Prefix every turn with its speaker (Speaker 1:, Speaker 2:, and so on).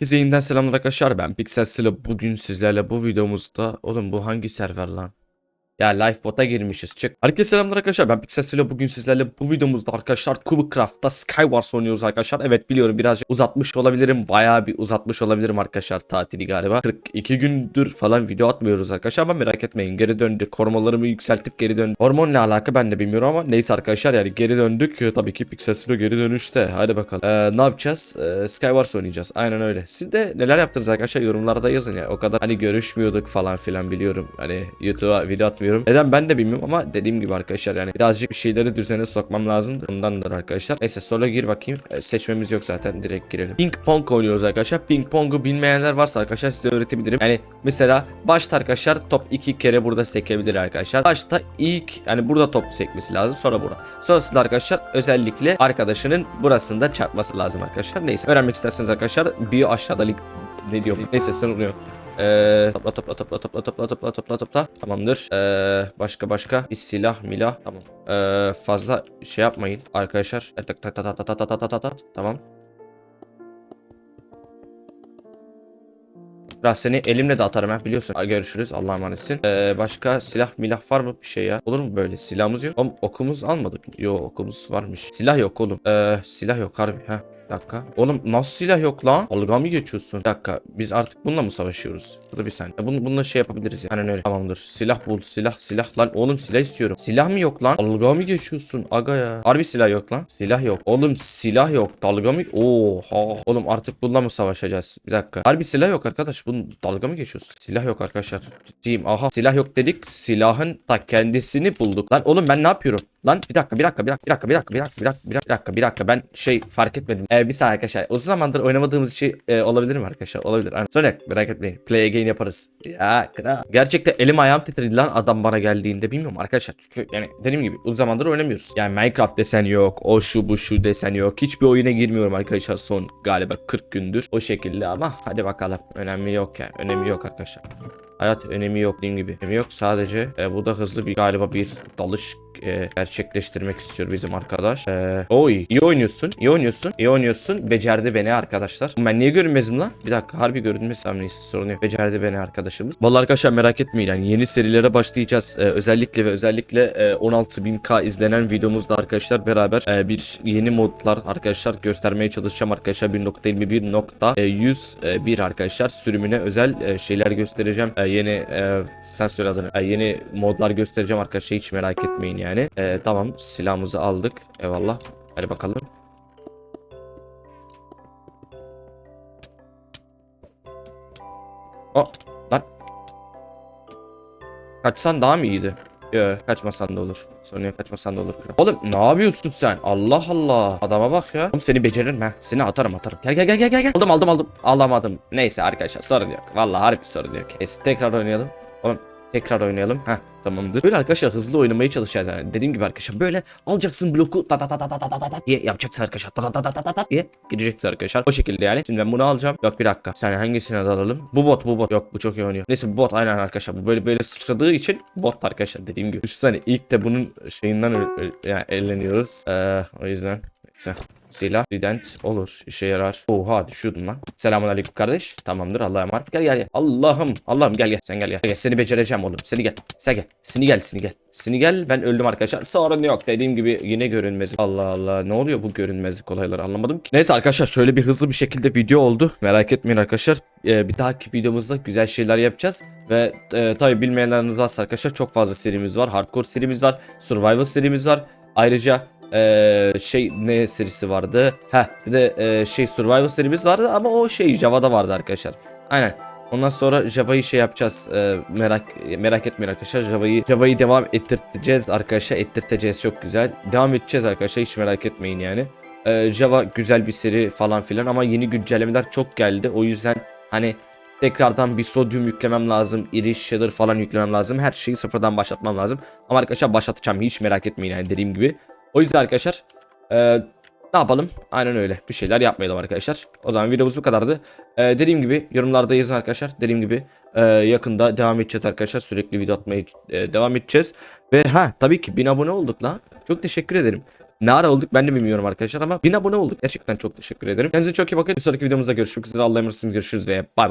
Speaker 1: Herkese yeniden selamlar arkadaşlar ben Pixel Silo bugün sizlerle bu videomuzda oğlum bu hangi server lan? Ya Lifebot'a girmişiz çık. Herkese selamlar arkadaşlar ben Pixel Silo bugün sizlerle bu videomuzda arkadaşlar Craft'ta Skywars oynuyoruz arkadaşlar. Evet biliyorum birazcık uzatmış olabilirim bayağı bir uzatmış olabilirim arkadaşlar tatili galiba. 42 gündür falan video atmıyoruz arkadaşlar ama merak etmeyin geri döndük. Hormonlarımı yükseltip geri döndük. Hormon ne alaka ben de bilmiyorum ama neyse arkadaşlar yani geri döndük. Ee, Tabii ki Pixel Silo geri dönüşte. Hadi bakalım. Ee, ne yapacağız? Ee, Skywars oynayacağız. Aynen öyle. Siz de neler yaptınız arkadaşlar yorumlarda yazın ya. O kadar hani görüşmüyorduk falan filan biliyorum. Hani YouTube'a video atmıyorum. Neden ben de bilmiyorum ama dediğim gibi arkadaşlar yani birazcık bir şeyleri düzene sokmam lazım. Ondandır arkadaşlar. Neyse sola gir bakayım. Ee, seçmemiz yok zaten. Direkt girelim. Ping pong oynuyoruz arkadaşlar. Ping pong'u bilmeyenler varsa arkadaşlar size öğretebilirim. Yani mesela başta arkadaşlar top iki kere burada sekebilir arkadaşlar. Başta ilk yani burada top sekmesi lazım sonra burada. Sonrasında arkadaşlar özellikle arkadaşının burasında çarpması lazım arkadaşlar. Neyse öğrenmek isterseniz arkadaşlar bio aşağıda link ne diyor? Neyse sınırlıyor. Ee, topla topla topla topla topla topla topla topla. Tamamdır. Ee, başka başka. Bir silah milah. Tamam. Ee, fazla şey yapmayın arkadaşlar. Tak tak tak tak. Tamam Biraz seni elimle de atarım ha biliyorsun. Görüşürüz. Allah'a emanetsin. Ee, başka silah milah var mı bir şey ya? Olur mu böyle? Silahımız yok. Oğlum okumuz almadık. Yo okumuz varmış. Silah yok oğlum. Ee, silah yok harbi ha. Dakika. Oğlum nasıl silah yok lan? Dalga mı geçiyorsun? Bir dakika. Biz artık bununla mı savaşıyoruz? Burada bir saniye. Bunu, bununla şey yapabiliriz ya. Aynen öyle. Tamamdır. Silah bul. Silah silah. Lan oğlum silah istiyorum. Silah mı yok lan? Dalga mı geçiyorsun? Aga ya. Harbi silah yok lan. Silah yok. Oğlum silah yok. Dalga mı? Oha. Oğlum artık bununla mı savaşacağız? Bir dakika. Harbi silah yok arkadaş. Bunun dalga mı geçiyorsun? Silah yok arkadaşlar. Ciddiyim. Aha. Silah yok dedik. Silahın ta kendisini bulduk. Lan oğlum ben ne yapıyorum? Lan bir dakika bir dakika bir dakika bir dakika bir dakika bir dakika bir dakika bir dakika bir dakika ben şey fark etmedim. Ee, bir saniye arkadaşlar. Uzun zamandır oynamadığımız şey e, olabilir mi arkadaşlar? Olabilir. Yani, sonra merak etmeyin. Play again yaparız. Ya kral. Gerçekten elim ayağım titredi lan adam bana geldiğinde bilmiyorum arkadaşlar. Çünkü yani dediğim gibi uzun zamandır oynamıyoruz. Yani Minecraft desen yok. O şu bu şu desen yok. Hiçbir oyuna girmiyorum arkadaşlar son galiba 40 gündür. O şekilde ama hadi bakalım. Önemi yok yani. Önemi yok arkadaşlar. Hayat önemi yok dediğim gibi. Önemi yok sadece e, bu da hızlı bir galiba bir dalış e, gerçekleştirmek istiyor bizim arkadaş. E, oy iyi oynuyorsun iyi oynuyorsun iyi oynuyorsun. Becerdi beni arkadaşlar. Ben niye görünmezim lan? Bir dakika harbi görünmez ama neyse yok. Becerdi beni arkadaşımız. Vallahi arkadaşlar merak etmeyin yani yeni serilere başlayacağız. E, özellikle ve özellikle e, 16.000k izlenen videomuzda arkadaşlar beraber e, bir yeni modlar arkadaşlar göstermeye çalışacağım arkadaşlar 1.21.101 arkadaşlar sürümüne özel e, şeyler göstereceğim. E, yeni e, sen söyle adını. E, yeni modlar göstereceğim arkadaşlar hiç merak etmeyin yani. E, tamam silahımızı aldık. Eyvallah. Hadi bakalım. O lan. Kaçsan daha mı iyiydi? Yok kaçmasan da olur. Sorun kaçmasan da olur. Oğlum ne yapıyorsun sen? Allah Allah. Adama bak ya. Oğlum seni beceririm ha. Seni atarım atarım. Gel gel gel gel. gel. Aldım aldım aldım. Alamadım. Neyse arkadaşlar sorun yok. Vallahi harbi sorun yok. Neyse tekrar oynayalım. Oğlum tekrar oynayalım. Heh tamamdır. Böyle arkadaşlar hızlı oynamaya çalışacağız yani. Dediğim gibi arkadaşlar böyle alacaksın bloku ta ta ta ta ta ta ta ta diye yapacaksın arkadaşlar. Ta ta ta ta ta ta ta diye gireceksin arkadaşlar. O şekilde yani. Şimdi ben bunu alacağım. Yok bir dakika. Sen hangisini alalım? Bu bot bu bot. Yok bu çok iyi oynuyor. Neyse bu bot aynen arkadaşlar. Bu böyle böyle sıçradığı için bot arkadaşlar dediğim gibi. Düşünsene ilk de bunun şeyinden yani eğleniyoruz. Ee, o yüzden Neyse. Silah, trident olur. işe yarar. Oha düşüyordum lan. Selamun aleyküm kardeş. Tamamdır Allah'a emanet. Gel gel gel. Allah'ım. Allah'ım gel gel. Sen gel gel. gel. Seni becereceğim oğlum. Seni gel. Sen gel. Seni gel. Seni gel. Seni gel. Ben öldüm arkadaşlar. Sorun yok. Dediğim gibi yine görünmezlik. Allah Allah. Ne oluyor bu görünmezlik olayları anlamadım ki. Neyse arkadaşlar şöyle bir hızlı bir şekilde video oldu. Merak etmeyin arkadaşlar. Ee, bir dahaki videomuzda güzel şeyler yapacağız. Ve e, tabi bilmeyenleriniz arkadaşlar çok fazla serimiz var. Hardcore serimiz var. Survival serimiz var. Ayrıca ee, şey ne serisi vardı? Heh bir de e, şey Survival serimiz vardı ama o şey Java'da vardı arkadaşlar. Aynen. Ondan sonra Java'yı şey yapacağız. Ee, merak merak etmeyin arkadaşlar. Java'yı Java'yı devam ettirteceğiz arkadaşlar. Ettirteceğiz çok güzel. Devam edeceğiz arkadaşlar. Hiç merak etmeyin yani. Ee, Java güzel bir seri falan filan ama yeni güncellemeler çok geldi. O yüzden hani tekrardan bir sodyum yüklemem lazım. Irish shader falan yüklemem lazım. Her şeyi sıfırdan başlatmam lazım. Ama arkadaşlar başlatacağım. Hiç merak etmeyin yani dediğim gibi. O yüzden arkadaşlar eee, ne yapalım? Aynen öyle. Bir şeyler yapmayalım arkadaşlar. O zaman videomuz bu kadardı. Eee, dediğim gibi yorumlarda yazın arkadaşlar. Dediğim gibi eee, yakında devam edeceğiz arkadaşlar. Sürekli video atmaya eee, devam edeceğiz. Ve ha tabii ki 1000 abone olduk lan. Çok teşekkür ederim. Ne ara olduk ben de bilmiyorum arkadaşlar ama 1000 abone olduk. Gerçekten çok teşekkür ederim. Kendinize çok iyi bakın. Bir sonraki videomuzda görüşmek üzere. Allah'a emanetsiniz. Görüşürüz ve bay bay.